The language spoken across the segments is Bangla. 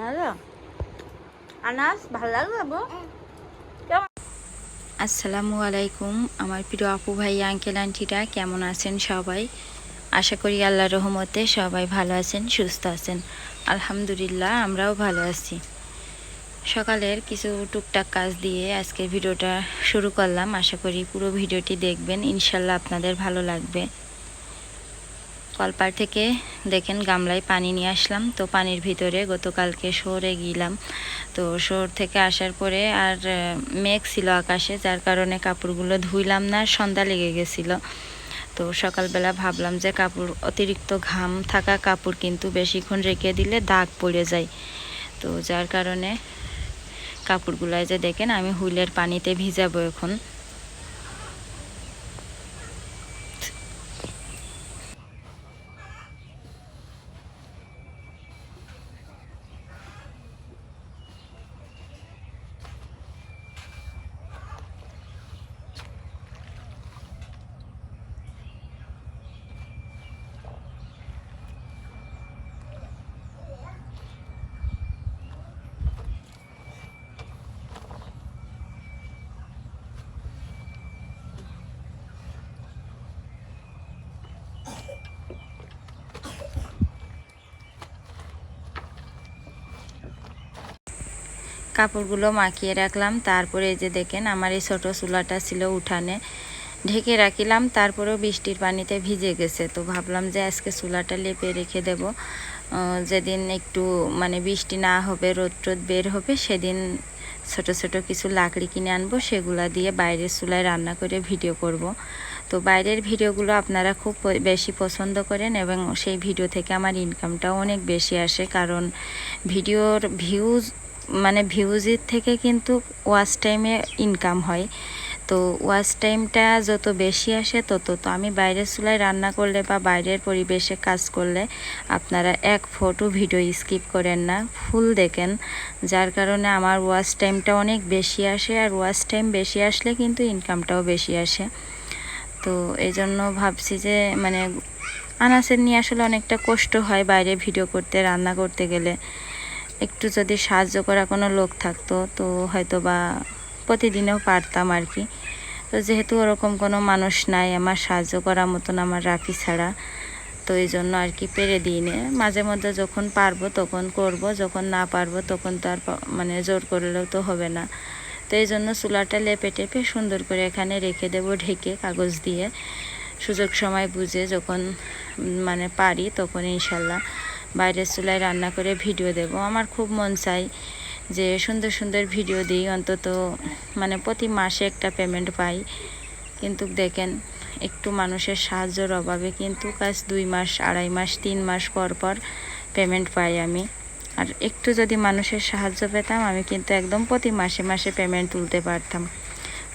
ভালো আনাস ভালো লাগল আবু? আসসালামু আলাইকুম আমার প্রিয় আপু ভাই আঙ্কেল আন্টিরা কেমন আছেন সবাই? আশা করি আল্লাহ রহমতে সবাই ভালো আছেন সুস্থ আছেন। আলহামদুলিল্লাহ আমরাও ভালো আছি। সকালের কিছু টুকটাক কাজ দিয়ে আজকের ভিডিওটা শুরু করলাম। আশা করি পুরো ভিডিওটি দেখবেন ইনশাল্লাহ আপনাদের ভালো লাগবে। কলপার থেকে দেখেন গামলায় পানি নিয়ে আসলাম। তো পানির ভিতরে গতকালকে শহরে গেলাম। তো শহর থেকে আসার পরে আর মেঘ ছিল আকাশে, যার কারণে কাপড়গুলো ধুইলাম না, সন্ধ্যা লেগে গেছিল। তো সকালবেলা ভাবলাম যে কাপড়, অতিরিক্ত ঘাম থাকা কাপড় কিন্তু বেশিক্ষণ রেখে দিলে দাগ পড়ে যায়। তো যার কারণে কাপড়গুলাই যে দেখেন আমি হুইলের পানিতে ভিজাবো এখন। কাপড়গুলো মাখিয়ে রাখলাম। তারপরে এই যে দেখেন, আমার এই ছোটো চুলাটা ছিল উঠানে। ঢেকে রাখিলাম, তারপরেও বৃষ্টির পানিতে ভিজে গেছে। তো ভাবলাম যে আজকে চুলাটা লেপে রেখে দেব। যেদিন একটু মানে বৃষ্টি না হবে, রোদ টোদ বের হবে, সেদিন ছোট ছোট কিছু লাকড়ি কিনে আনব, সেগুলা দিয়ে বাইরের চুলায় রান্না করে ভিডিও করব। তো বাইরের ভিডিওগুলো আপনারা খুব বেশি পছন্দ করেন এবং সেই ভিডিও থেকে আমার ইনকামটাও অনেক বেশি আসে। কারণ ভিডিওর ভিউজ মানে ভিউজের থেকে কিন্তু ওয়াচ টাইমে ইনকাম হয়। তো ওয়াচ টাইমটা যত বেশি আসে তত তো আমি বাইরের চুলায় রান্না করলে বা বাইরের পরিবেশে কাজ করলে আপনারা এক ফটো ভিডিও স্কিপ করেন না ফুল দেখেন। যার কারণে আমার ওয়াচ টাইমটা অনেক বেশি আসে আর ওয়াচ টাইম বেশি আসলে কিন্তু ইনকামটাও বেশি আসে। তো এই জন্য ভাবছি যে মানে আনাসের নিয়ে আসলে অনেকটা কষ্ট হয় বাইরে ভিডিও করতে, রান্না করতে গেলে। একটু যদি সাহায্য করা কোনো লোক থাকতো, তো হয়তো বা প্রতিদিনেও পারতাম আর কি। তো যেহেতু ওরকম কোনো মানুষ নাই, আমার সাহায্য করার মতন আমার রাফি ছাড়া, তো এই জন্য আর কি পেরে দিই নে মাঝে মধ্যে যখন পারব তখন করব, যখন না পারব তখন তো আর মানে জোর করলেও তো হবে না। তো এই জন্য চুলাটা লেপে টেপে সুন্দর করে এখানে রেখে দেবো ঢেকে কাগজ দিয়ে। সুযোগ সময় বুঝে যখন মানে পারি তখন ইনশাল্লাহ। বাইরের চুলায় রান্না করে ভিডিও দেব। আমার খুব মন চাই যে সুন্দর সুন্দর ভিডিও দিই। অন্তত মানে প্রতি মাসে একটা পেমেন্ট পাই। কিন্তু দেখেন, একটু মানুষের সাহায্যের অভাবে কিন্তু কাজ দুই মাস, আড়াই মাস, তিন মাস পর পর পেমেন্ট পাই আমি। আর একটু যদি মানুষের সাহায্য পেতাম, আমি কিন্তু একদম প্রতি মাসে মাসে পেমেন্ট তুলতে পারতাম।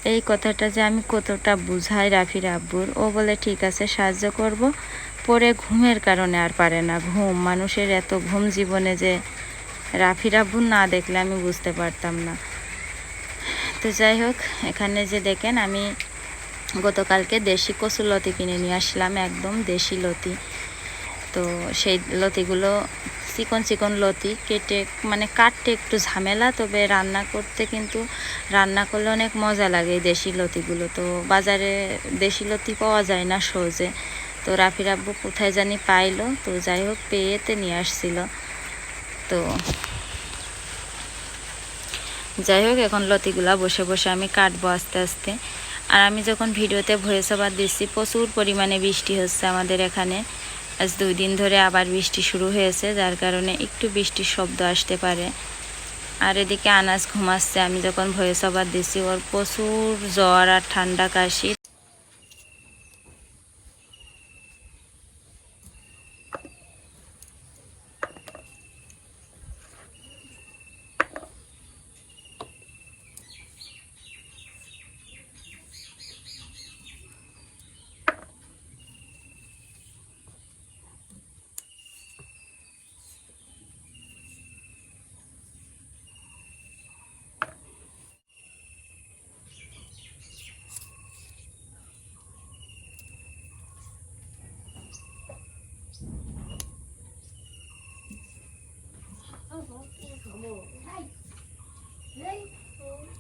এই কথাটা যে আমি কতটা বুঝাই রাফির আব্বুর, ও বলে, ঠিক আছে, সাহায্য করব। পরে ঘুমের কারণে আর পারে না। ঘুম, মানুষের এত ঘুম জীবনে যে রাফি আব্বুর না দেখলে আমি বুঝতে পারতাম না। তো যাই হোক, এখানে যে দেখেন আমি গতকালকে দেশি কচু লতি কিনে নিয়ে আসলাম, একদম দেশি লতি। তো সেই লতিগুলো চিকন চিকন লতি, কেটে মানে কাটতে একটু ঝামেলা, তবে রান্না করতে কিন্তু রান্না করলে অনেক মজা লাগে দেশি লতিগুলো। তো বাজারে দেশি লতি পাওয়া যায় না সহজে। তো রাফির আব্বু কোথায় জানি পাইলো, তো যাই হোক পেয়েতে নিয়ে আসছিল। তো যাই হোক এখন লতিগুলা বসে বসে আমি কাটবো আস্তে আস্তে। আর আমি যখন ভিডিওতে ভয়েস ওভার দিচ্ছি, প্রচুর পরিমাণে বৃষ্টি হচ্ছে আমাদের এখানে। আজ দুই দিন ধরে আবার বৃষ্টি শুরু হয়েছে, যার কারণে একটু বৃষ্টির শব্দ আসতে পারে। আর এদিকে আনাজ ঘুমাচ্ছে, আমি যখন ভয়েস ওভার দিচ্ছি, ওর প্রচুর জ্বর আর ঠান্ডা কাশি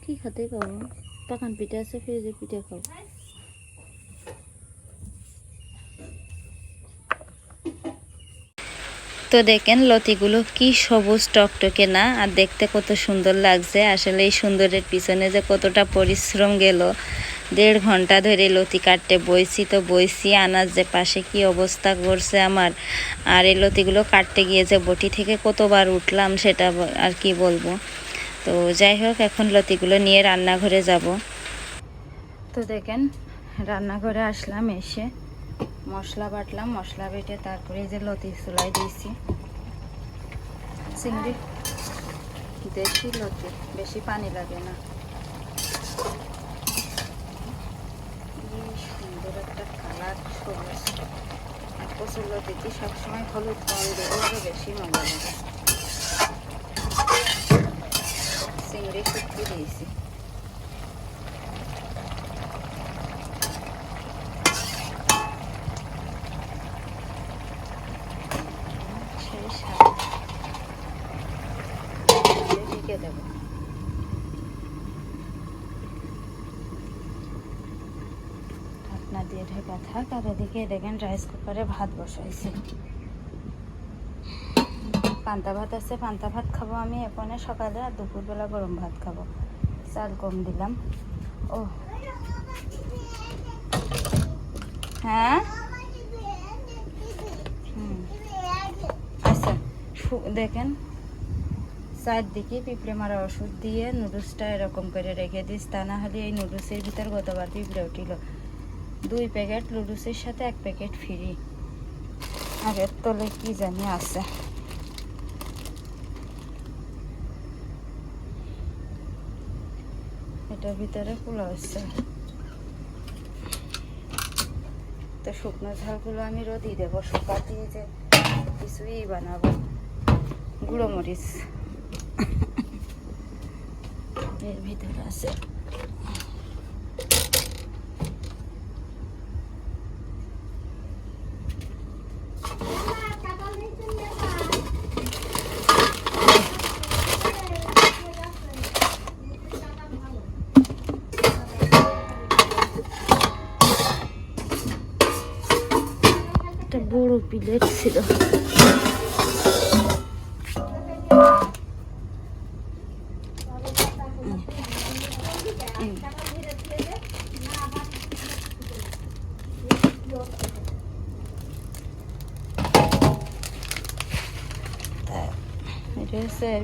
কি খাতে খাও পাখান পিঠা আছে, ফ্রিজে পিঠা খাও তো দেখেন লতিগুলো কি সবুজ টকটকে না, আর দেখতে কত সুন্দর লাগছে। আসলে এই সুন্দরের পিছনে যে কতটা পরিশ্রম গেল দেড় ঘণ্টা ধরে লতি কাটতে বইছি তো বইছি, আনাজ যে পাশে কি অবস্থা করছে আমার? আর এই লতিগুলো কাটতে গিয়ে যে বটি থেকে কতবার উঠলাম সেটা আর কি বলব? তো যাই হোক, এখন লতিগুলো নিয়ে রান্নাঘরে যাব। তো দেখেন, রান্নাঘরে আসলাম এসে। মশলা বাটলাম, মশলা বেটে তারপরে যে লতি চুলাই দিয়েছি। চিংড়ি, দেশি লতি, বেশি পানি লাগে না কি সুন্দর একটা কালার সবুজ কচুর লতিতে সবসময় হলুদ কম দিয়ে বেশি মজা লাগে চিংড়ি শুটকি দিয়েছি সেই স্বাদ ঢেকে দেবো ঢাকনা দিয়ে ঢেকা থাক আর এদিকে দেখেন রাইস কুকারে ভাত বসাইছি। পান্তা ভাত আছে, পান্তা ভাত খাব আমি এখানে সকালে আর দুপুরবেলা গরম ভাত খাব। চাল কম দিলাম। ও। হ্যাঁ? আচ্ছা দেখেন। চারদিকে পিঁপড়ে মারা ওষুধ দিয়ে নুডলসটা এরকম করে রেখে দিস, তা না হলে এই নুডলসের ভিতর গতবার পিঁপড়ে উঠিল। দুই প্যাকেট লুডুসের সাথে এক প্যাকেট ফ্রি। আর এর তলে কি জানি আছে। এটার ভিতরে কুলো আছে। তো শুকনো ঝালগুলো আমি রোদি দেবো, শুকা দিয়ে যে কিছুই বানাবো। গুঁড়ো মরিচ। এর ভিতরে আছে। বড় প্লেট ছিল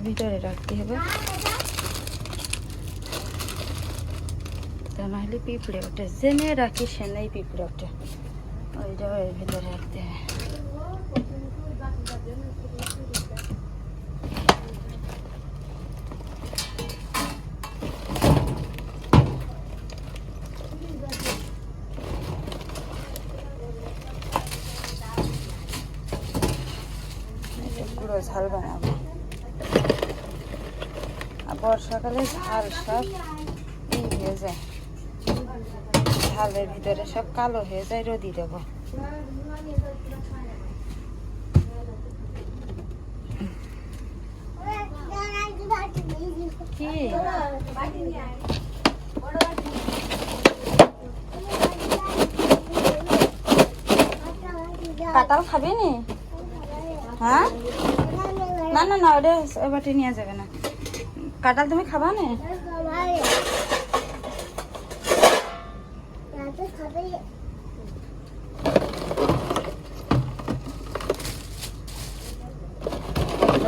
ভিতরে রাখতে হবে। তা নাহলে পিঁপড়ে ওঠে। জেনে রাখি সেনেই পিঁপড়ে ওঠে। ওইটাও এর ভিতরে রাখতে এটা পুরো ঝাল বানাবো। আর বর্ষাকালে ঝাল সব হয়ে যায়। ঝালের ভিতরে সব কালো হয়ে যায় রোদি দেবো। কি? কাঁঠাল খাবি নি হ্যাঁ? না না না ওটা এবারটি নিয়ে যাবে না। কাঁঠাল তুমি খাবা না?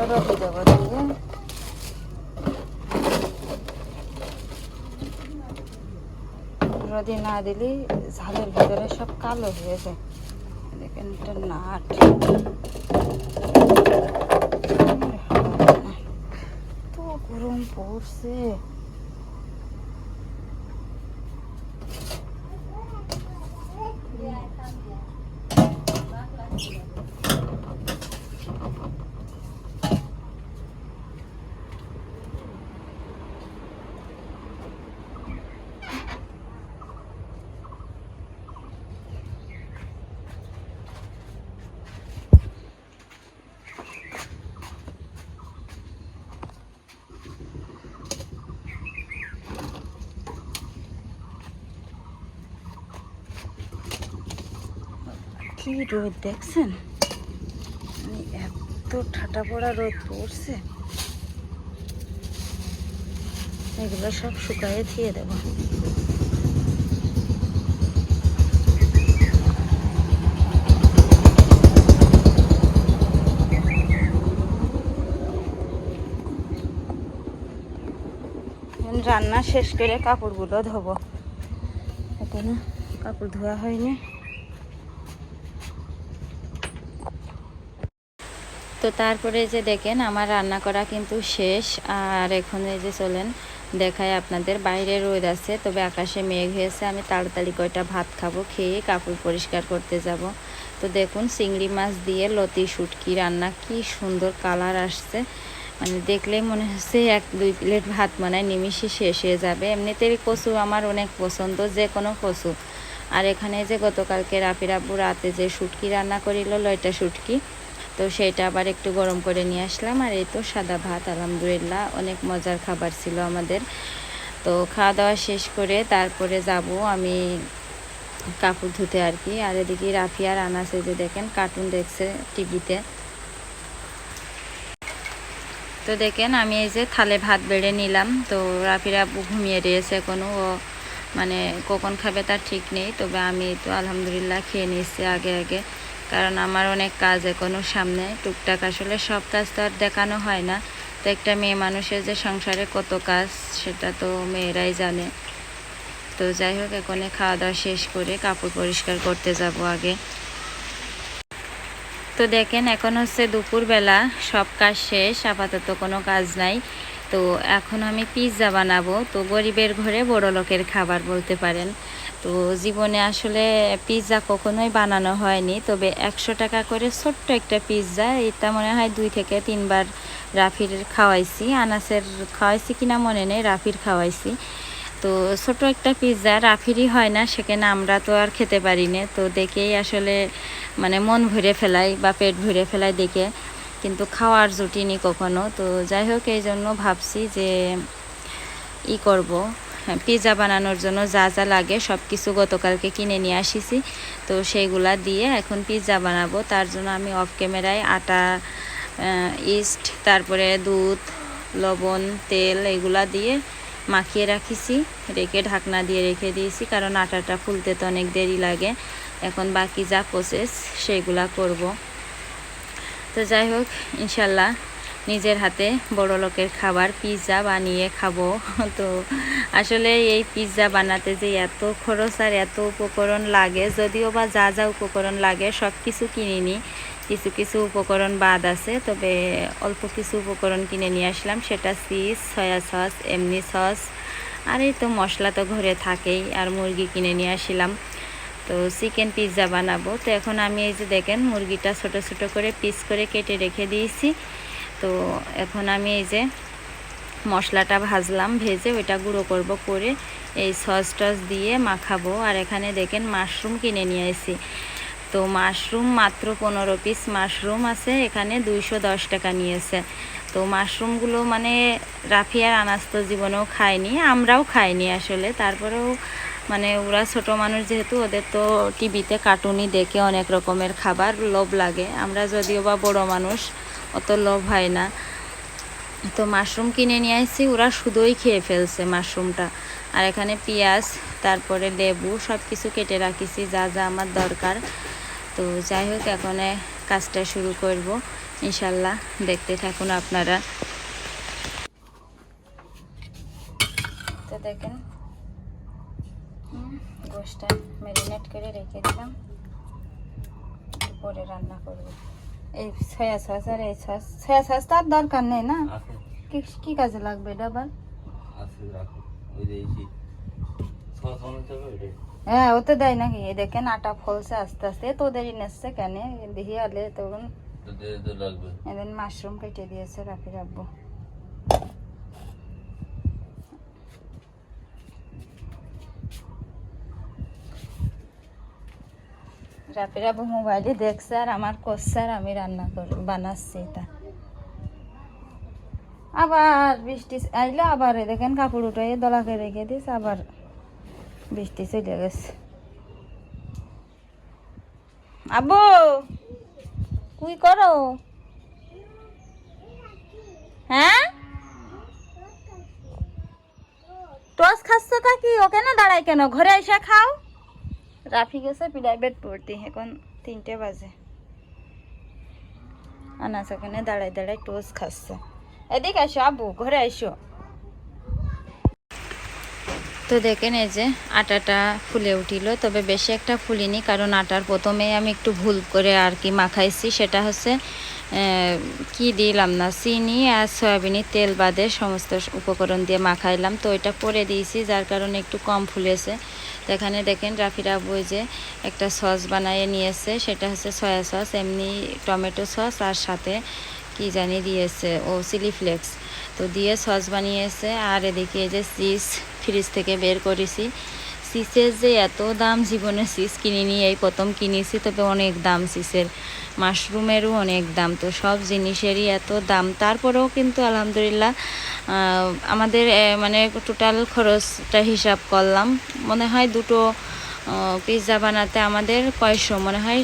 রোদি দেবো দিয়ে রোদি না দিলে ঝালের ভিতরে সব কালো হয়ে যায়। দেখেন এটা নাট। তো গরম পড়ছে। কি রোদ দেখছেন? মানে এত ঠাটা পড়া রোদ পড়ছে। এগুলো সব শুকায়ে থিয়ে দেব। রান্না শেষ করে কাপড়গুলো ধোবো। এখনও কাপড় ধোয়া হয়নি। তো তারপরে যে দেখেন, আমার রান্না করা কিন্তু শেষ। আর এখন এই যে চলেন দেখায় আপনাদের বাইরে রোদ আছে, তবে আকাশে মেঘ হয়েছে, আমি তাড়াতাড়ি কয়টা ভাত খাব, খেয়ে কাপড় পরিষ্কার করতে যাব। তো দেখুন, চিংড়ি মাছ দিয়ে লতি শুটকি রান্না, কি সুন্দর কালার আসছে। মানে দেখলেই মনে হচ্ছে এক দুই প্লেট ভাত মনে নিমিশে শেষ হয়ে যাবে। এমনিতেই কচু আমার অনেক পছন্দ, যে কোনো কচু। আর এখানে যে গতকালকে রাফির রাতে যে শুটকি রান্না করিল, লয়টা শুটকি তো সেটা আবার একটু গরম করে নিয়ে আসলাম। আর এই তো সাদা ভাত, আলহামদুলিল্লাহ, অনেক মজার খাবার ছিল আমাদের। তো খাওয়া দাওয়া শেষ করে তারপরে যাব আমি কাপড় ধুতে আর কি। আর এদিকে রাফিয়ার আনাসে যে দেখেন কার্টুন দেখছে টিভিতে। তো দেখেন, আমি এই যে থালে ভাত বেড়ে নিলাম। তো রাফির ঘুমিয়ে রয়েছে কোনো ও মানে কখন খাবে তার ঠিক নেই। তবে আমি তো আলহামদুলিল্লাহ খেয়ে নিচ্ছি আগে আগে। কারণ আমার অনেক কাজ এখনও সামনে। টুকটাক আসলে সব কাজ তো আর দেখানো হয় না। তো একটা মেয়ে মানুষের যে সংসারে কত কাজ, সেটা তো মেয়েরাই জানে। তো যাই হোক, এখানে খাওয়া দাওয়া শেষ করে কাপড় পরিষ্কার করতে যাব আগে। তো দেখেন, এখন হচ্ছে দুপুরবেলা, সব কাজ শেষ, আপাতত কোনো কাজ নাই। তো এখন আমি পিৎজা বানাবো। তো গরিবের ঘরে বড় লোকের খাবার বলতে পারেন। তো জীবনে আসলে পিৎজা কখনোই বানানো হয়নি। তবে একশো টাকা করে ছোট্ট একটা পিৎজা এটা মনে হয় দুই থেকে তিনবার রাফির খাওয়াইছি। আনাসের খাওয়াইছি কিনা মনে নেই, রাফির খাওয়াইছি। তো ছোট একটা পিৎজা রাফিরই হয় না সেখানে আমরা তো আর খেতে পারি না। তো দেখেই আসলে মানে মন ভরে ফেলাই বা পেট ভরে ফেলাই দেখে। কিন্তু খাওয়ার জুটিনি কখনো। তো যাই হোক, এই জন্য ভাবছি যে ই করব। পিৎজা বানানোর জন্য যা যা লাগে সব কিছু গতকালকে কিনে নিয়ে আসিছি। তো সেইগুলা দিয়ে এখন পিৎজা বানাবো। তার জন্য আমি অফ ক্যামেরায় আটা ইস্ট, তারপরে দুধ, লবণ, তেল এগুলা দিয়ে মাখিয়ে রাখিছি। রেখে ঢাকনা দিয়ে রেখে দিয়েছি, কারণ আটাটা ফুলতে তো অনেক দেরি লাগে। এখন বাকি যা প্রসেস সেগুলা করব। তো যাই হোক, ইনশাল্লাহ নিজের হাতে বড় লোকের খাবার, পিৎজা বানিয়ে খাব। তো আসলে এই পিৎজা বানাতে যে এত খরচ আর এত উপকরণ লাগে, যদিও বা যা যা উপকরণ লাগে, সব কিছু কিনিনি কিছু কিছু উপকরণ বাদ আছে, তবে অল্প কিছু উপকরণ কিনে নিয়ে আসলাম। সেটা চিজ, সয়া সস, এমনি সস, আর এই তো মশলা তো ঘরে থাকেই, আর মুরগি কিনে নিয়ে আসলাম। তো চিকেন পিৎজা বানাবো। তো এখন আমি এই যে দেখেন, মুরগিটা ছোট ছোট করে পিস করে কেটে রেখে দিয়েছি। তো এখন আমি এই যে মশলাটা ভাজলাম, ভেজে ওইটা গুঁড়ো করব করে এই সস টস দিয়ে মাখাবো। আর এখানে দেখেন মাশরুম কিনে নিয়ে এসেছি তো মাশরুম মাত্র পনেরো পিস মাশরুম আছে, এখানে দুইশো দশ টাকা নিয়েছে। তো মাশরুমগুলো মানে রাফিয়ার আনাজ তো জীবনেও খায়নি, আমরাও খাইনি আসলে। তারপরেও মানে ওরা ছোট মানুষ যেহেতু, ওদের তো টিভিতে কার্টুনই দেখে অনেক রকমের খাবার লোভ লাগে। আমরা যদিও বা বড় মানুষ, অত লোভ হয় না। তো মাশরুম কিনে নিয়ে আসছি ওরা শুধুই খেয়ে ফেলছে মাশরুমটা। আর এখানে পেঁয়াজ, তারপরে লেবু সব কিছু কেটে রাখিছি, যা যা আমার দরকার। তো যাই হোক, এখন কাজটা শুরু করব। ইনশাল্লাহ দেখতে থাকুন আপনারা। তো দেখেন গোষ্ঠটা ম্যারিনেট করে রেখে দিলাম পরে রান্না করব। এই সয়া সস আর এই সস সয়া সস তার দরকার নেই না? আছে। কি কি কাজে লাগবে এটা আবার? আছে রাখো। ওই যে এই যে ছয় মনে হচ্ছে ওইটাই। হ্যাঁ ওতে দেয় নাকি? এই দেখেন আটা ফলছে আস্তে আস্তে তোদেরই নেসছে কেন? দেখি আলে তখন তো দে- দে লাগবে। এদিন মাশরুম কেটে দিয়েছে রাফি রাখব রাফি রাখব মোবাইলে দেখছে আর আমার করছে আর আমি রান্না কর বানাচ্ছি এটা। আবার বৃষ্টি আইলে, আবার দেখেন কাপড় উঠে দলাকে রেখে দিস আবার বৃষ্টি চলে গেছে। আব্বু কুই করো? হ্যাঁ? টস খাচ্ছ তা কি? ও কেন দাঁড়াই কেন? ঘরে এসে খাও। রাফি গেছে প্রাইভেট পড়তে এখন তিনটে বাজে আনাস ওখানে দাঁড়াই দাঁড়াই টোস খাচ্ছে এদিকে আসো আবু ঘরে আসো তো দেখেন এই যে আটাটা ফুলে উঠিল তবে বেশি একটা ফুলিনি কারণ আটার প্রথমেই আমি একটু ভুল করে আর কি মাখাইছি সেটা হচ্ছে কি দিলাম না চিনি আর সয়াবিনের তেল বাদে সমস্ত উপকরণ দিয়ে মাখাইলাম তো এটা পরে দিয়েছি যার কারণে একটু কম ফুলেছে তো এখানে দেখেন রাফির আবু যে একটা সস বানিয়ে নিয়েছে, সেটা হচ্ছে সয়া সস এমনি টমেটো সস আর সাথে কি জানি দিয়েছে, ও চিলি ফ্লেক্স তো দিয়ে সস বানিয়েছে, আর এদিকে যে চিজ ফ্রিজ থেকে বের করেছি। চিসের যে এত দাম জীবনে চিজ কিনিনি, এই প্রথম কিনেছি, তবে অনেক দাম চিসের মাশরুমেরও অনেক দাম, তো সব জিনিসেরই এত দাম। তারপরেও কিন্তু আলহামদুলিল্লাহ আমাদের মানে টোটাল খরচটা হিসাব করলাম। মনে হয় দুটো পিৎজা বানাতে আমাদের কয়শো, মনে হয়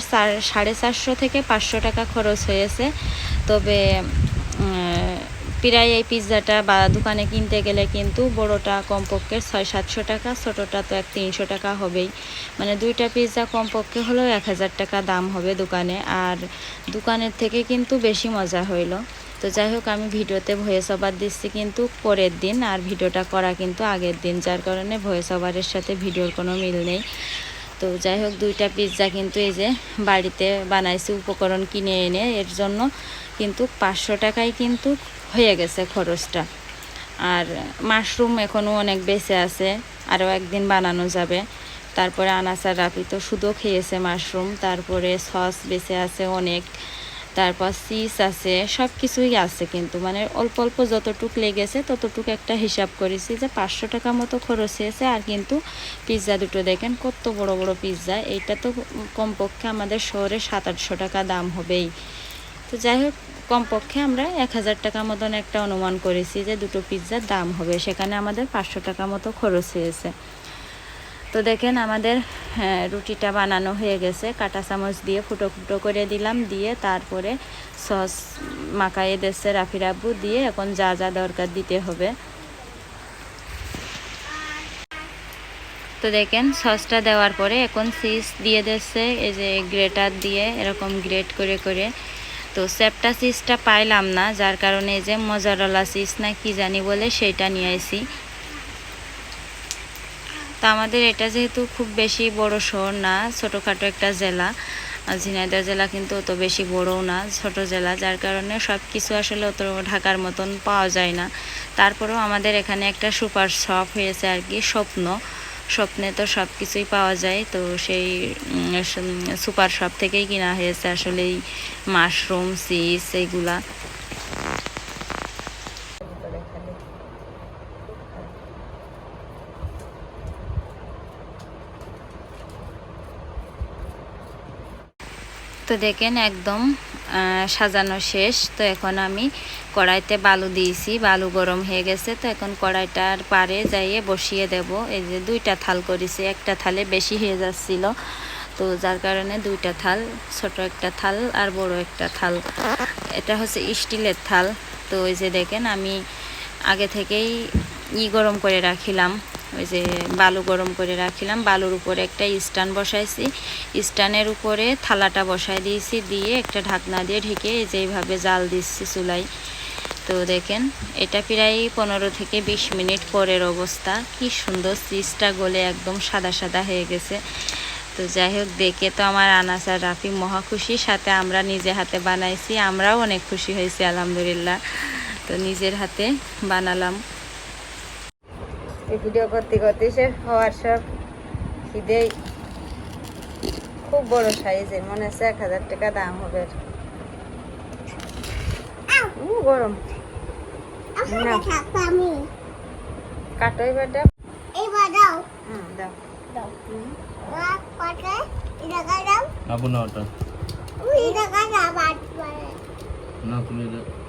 সাড়ে চারশো থেকে পাঁচশো টাকা খরচ হয়েছে। তবে প্রায় এই পিৎজাটা বা দোকানে কিনতে গেলে কিন্তু বড়টা কমপক্ষে ছয় সাতশো টাকা, ছোটোটা তো এক তিনশো টাকা হবেই। মানে দুইটা পিৎজা কমপক্ষে হলেও এক হাজার টাকা দাম হবে দোকানে। আর দোকানের থেকে কিন্তু বেশি মজা হইল। তো যাই হোক, আমি ভিডিওতে ভয়েস ওভার দিচ্ছি কিন্তু পরের দিন, আর ভিডিওটা করা কিন্তু আগের দিন, যার কারণে ভয়েস ওভারের সাথে ভিডিওর কোনো মিল নেই। তো যাই হোক, দুইটা পিৎজা কিন্তু এই যে বাড়িতে বানাইছি উপকরণ কিনে এনে, এর জন্য কিন্তু পাঁচশো টাকায় কিন্তু হয়ে গেছে খরচটা। আর মাশরুম এখনও অনেক বেঁচে আছে, আরও একদিন বানানো যাবে। তারপরে আনাসার রাফি তো শুধু খেয়েছে মাশরুম, তারপরে সস বেঁচে আছে অনেক, তারপর চিজ আছে সব কিছুই আছে কিন্তু। মানে অল্প অল্প যতটুক লেগেছে ততটুক একটা হিসাব করেছি যে পাঁচশো টাকা মতো খরচ হয়েছে। আর কিন্তু পিৎজা দুটো দেখেন কত বড় বড় পিৎজা, এইটা তো কমপক্ষে আমাদের শহরে সাত আটশো টাকা দাম হবেই। তো যাই হোক কমপক্ষে আমরা এক হাজার টাকা মতন একটা অনুমান করেছি যে দুটো পিৎজার দাম হবে। সেখানে আমাদের পাঁচশো টাকা মতো খরচ হয়েছে। তো দেখেন আমাদের হ্যাঁ, রুটিটা বানানো হয়ে গেছে। কাঁটা চামচ দিয়ে ফুটো ফুটো করে দিলাম দিয়ে তারপরে সস মাখাইয়ে দিচ্ছে রাফি রাব্বু দিয়ে এখন যা যা দরকার দিতে হবে। তো দেখেন সসটা দেওয়ার পরে এখন চিজ দিয়ে দিচ্ছে এই যে গ্রেটার দিয়ে এরকম গ্রেট করে করে। তো স্যাপটা চিজটা পাইলাম না, যার কারণে যে মজারলা চিজ না কি জানি বলে সেটা নিয়ে আইছি। তো আমাদের এটা যেহেতু খুব বেশি বড় শহর না, ছোটোখাটো একটা জেলা, আর ঝিনাইদহ জেলা কিন্তু অত বেশি বড়ও না, ছোট জেলা, যার কারণে সব কিছু আসলে অত ঢাকার মতন পাওয়া যায় না। তারপরেও আমাদের এখানে একটা সুপার শপ হয়েছে আর কি, স্বপ্ন। স্বপ্নে তো সব কিছুই পাওয়া যায়, তো সেই সুপার শপ থেকেই কিনা হয়েছে আসলে এই মাশরুম চিজ এইগুলা তো দেখেন একদম সাজানো শেষ। তো এখন আমি কড়াইতে বালু দিয়েছি। বালু গরম হয়ে গেছে। তো এখন কড়াইটার পারে যাইয়ে বসিয়ে দেব। এই যে দুইটা থাল করেছি। একটা থালে বেশি হয়ে যাচ্ছিল। তো যার কারণে দুইটা থাল, ছোট একটা থাল আর বড় একটা থাল। এটা হচ্ছে স্টিলের থাল। তো ওই যে দেখেন, আমি আগে থেকেই ই গরম করে রাখিলাম। ওই যে বালু গরম করে রাখিলাম। বালুর উপরে একটা স্ট্যান্ড বসাইছি। স্ট্যান্ডের উপরে থালাটা বসাই দিয়েছি। দিয়ে একটা ঢাকনা দিয়ে ঢেকে এই যে এইভাবে জাল দিচ্ছি চুলাই তো দেখেন, এটা প্রায় পনেরো থেকে বিশ মিনিট পরের অবস্থা। কি সুন্দর চিজটা গলে একদম সাদা সাদা হয়ে গেছে। তো যাই হোক, দেখে তো আমার আনাস আর রাফি মহা খুশি। সাথে আমরা নিজে হাতে বানাইছি। আমরাও অনেক খুশি হয়েছি, আলহামদুলিল্লাহ। তো নিজের হাতে বানালাম। এই ভিডিও করতে করতে সে হওয়ার সব খিদেই খুব বড় সাইজের মনে হচ্ছে এক হাজার টাকা দাম হবে গরম। না। কাটোই বেটা। হুম দাও। আবু না ওটা না তুমি এটা মনে করো ওটা দে। এটা নিব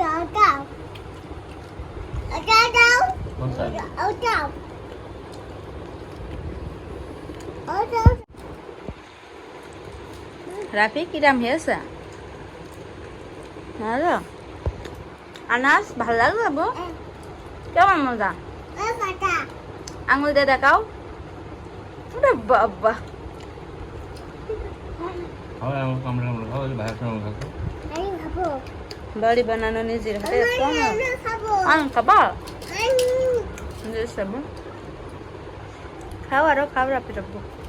সাইড Ở đâu. Ở đâu. রাফি কিরাম হয়েছে ভালো আনাস ভালো লাগল বউ কেমন মজা. আঙুল দিয়ে দেখাও বাবা খাও আমার কামড়ে কামড়ে খাও ভাইয়ের সঙ্গে খাব। বাড়ি বানানো নিজের হাতে আমি আমি খাব। আন খাবা আমি নিজের